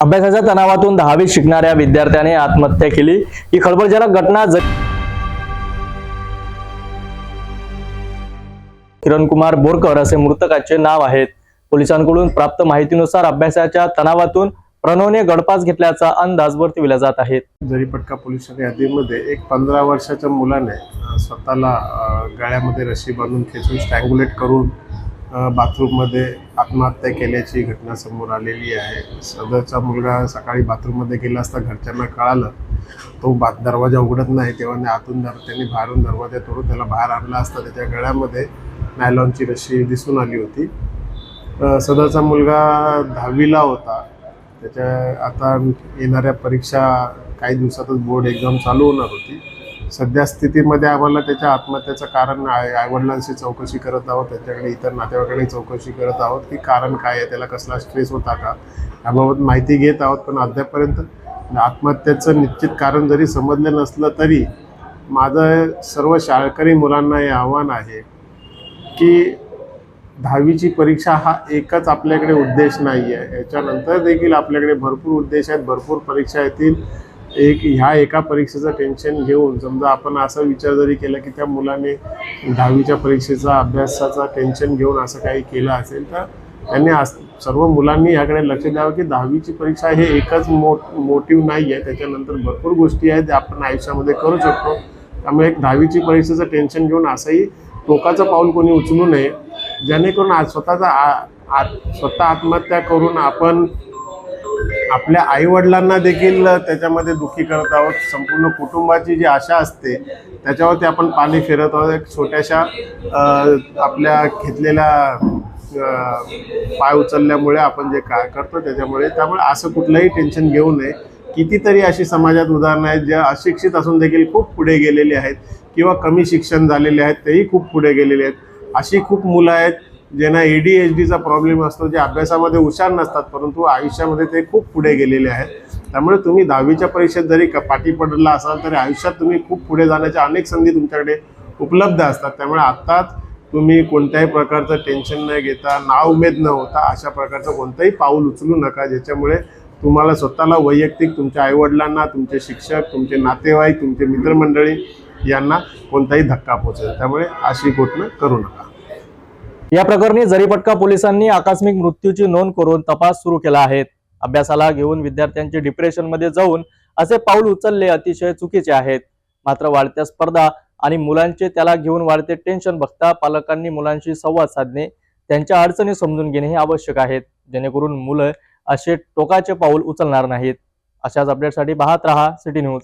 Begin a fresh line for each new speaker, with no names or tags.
अभ्यासाच्या तणावातून दहावीत शिकणाऱ्या विद्यार्थ्याने आत्महत्या केली. ही खळबळजनक घटना किरण कुमार बोरकर असे मृतकाचे नाव आहेत. पोलिसांकडून प्राप्त माहितीनुसार अभ्यासाच्या तणावातून प्रणवने गडपास घेतल्याचा अंदाज वर्तविला जात आहे.
जरीपटका पोलिसांच्या यादीमध्ये एक पंधरा वर्षाच्या मुलाने स्वतःला गाळ्यामध्ये गळ्यामध्ये रशी बांधून खेचून स्टँग्युलेट करून बाथरूममध्ये आत्महत्या केल्याची घटना समोर आलेली आहे. सदरचा मुलगा सकाळी बाथरूममध्ये गेला असता घरच्यांना कळालं तो बा दरवाजा उघडत नाही. तेव्हा आतून दर त्यांनी बाहेरून दरवाजा तोडून त्याला बाहेर आणला असता. त्याच्या गळ्यामध्ये नायलॉनची रशी दिसून आली होती. सदरचा मुलगा दहावीला होता. त्याच्या आता येणाऱ्या परीक्षा काही दिवसातच बोर्ड एक्झाम चालू होणार होती. सध्या स्थितीमध्ये आम्हाला त्याच्या आत्महत्येचं कारण आहे. आईवडिलांशी चौकशी करत आहोत त्याच्याकडे इतर नातेवाईकांनी चौकशी करत आहोत की कारण काय आहे त्याला कसला स्ट्रेस होता का? याबाबत माहिती घेत आहोत पण अद्यापर्यंत आत्महत्येचं निश्चित कारण जरी समजलं नसलं तरी माझं सर्व शाळकरी मुलांना हे आव्हान आहे की दहावीची परीक्षा हा एकच आपल्याकडे उद्देश नाही आहे याच्यानंतर देखील आपल्याकडे भरपूर उद्देश आहेत भरपूर परीक्षा येतील. एक ह्या एका परीक्षेचं टेन्शन घेऊन समजा आपण असा विचार जरी केला की त्या मुलाने दहावीच्या परीक्षेचा अभ्यासाचा टेन्शन घेऊन असं काही केलं असेल तर त्यांनी सर्व मुलांनी याकडे लक्ष द्यावं की दहावीची परीक्षा हे एकच मो मोटिव्ह नाही आहे. त्याच्यानंतर भरपूर गोष्टी आहेत ज्या आपण आयुष्यामध्ये करू शकतो. त्यामुळे एक दहावीची परीक्षेचं टेन्शन घेऊन असंही टोकाचं पाऊल कोणी उचलू नये. जेणेकरून आज स्वतःचा आ- आत स्वतः आत्महत्या करून आपण आपल्या आईवडिलांना देखील त्याच्यामध्ये दुःखी करत आहोत. संपूर्ण कुटुंबाची जी आशा असते त्याच्यावरती आपण पाणी फिरत आहोत. एक छोट्याशा आपल्या घेतलेल्या पाय उचलल्यामुळे आपण जे काय करतो त्याच्यामुळे त्यामुळे असं कुठलंही टेन्शन घेऊ नये. कितीतरी अशी समाजात उदाहरणं आहेत ज्या अशिक्षित असून देखील खूप पुढे गेलेली आहेत किंवा कमी शिक्षण झालेले आहेत तेही खूप पुढे गेलेले आहेत. अशी खूप मुलं आहेत ज्यांना ए डी एच डीचा प्रॉब्लेम असतो जे अभ्यासामध्ये हुशार नसतात परंतु आयुष्यामध्ये ते खूप पुढे गेलेले आहेत. त्यामुळे तुम्ही दहावीच्या परीक्षेत जरी क- पाठी पडला असाल तरी आयुष्यात तुम्ही खूप पुढे जाण्याच्या अनेक संधी तुमच्याकडे उपलब्ध असतात. त्यामुळे आत्ताच तुम्ही कोणत्याही प्रकारचं टेन्शन न घेता नाउमेद न होता अशा प्रकारचं कोणतंही पाऊल उचलू नका ज्याच्यामुळे तुम्हाला स्वतःला वैयक्तिक तुमच्या आईवडिलांना तुमचे शिक्षक तुमचे नातेवाईक तुमचे मित्रमंडळी यांना कोणताही धक्का पोचेल त्यामुळे अशी घटना करू नका.
या प्रकरणी जरीपटका पोलिसांनी आकस्मिक मृत्यूची नोंद करून तपास सुरू केला आहे. अभ्यासाला घेऊन विद्यार्थ्यांचे डिप्रेशनमध्ये जाऊन असे पाऊल उचलले अतिशय चुकीचे आहेत. मात्र वाढत्या स्पर्धा आणि मुलांचे त्याला घेऊन वाढते टेन्शन बघता पालकांनी मुलांशी संवाद साधणे त्यांच्या अडचणी समजून घेणे हे आवश्यक आहेत. जेणेकरून मुलं असे टोकाचे पाऊल उचलणार नाहीत. अशाच अपडेटसाठी पाहत रहा सिटी न्यूज.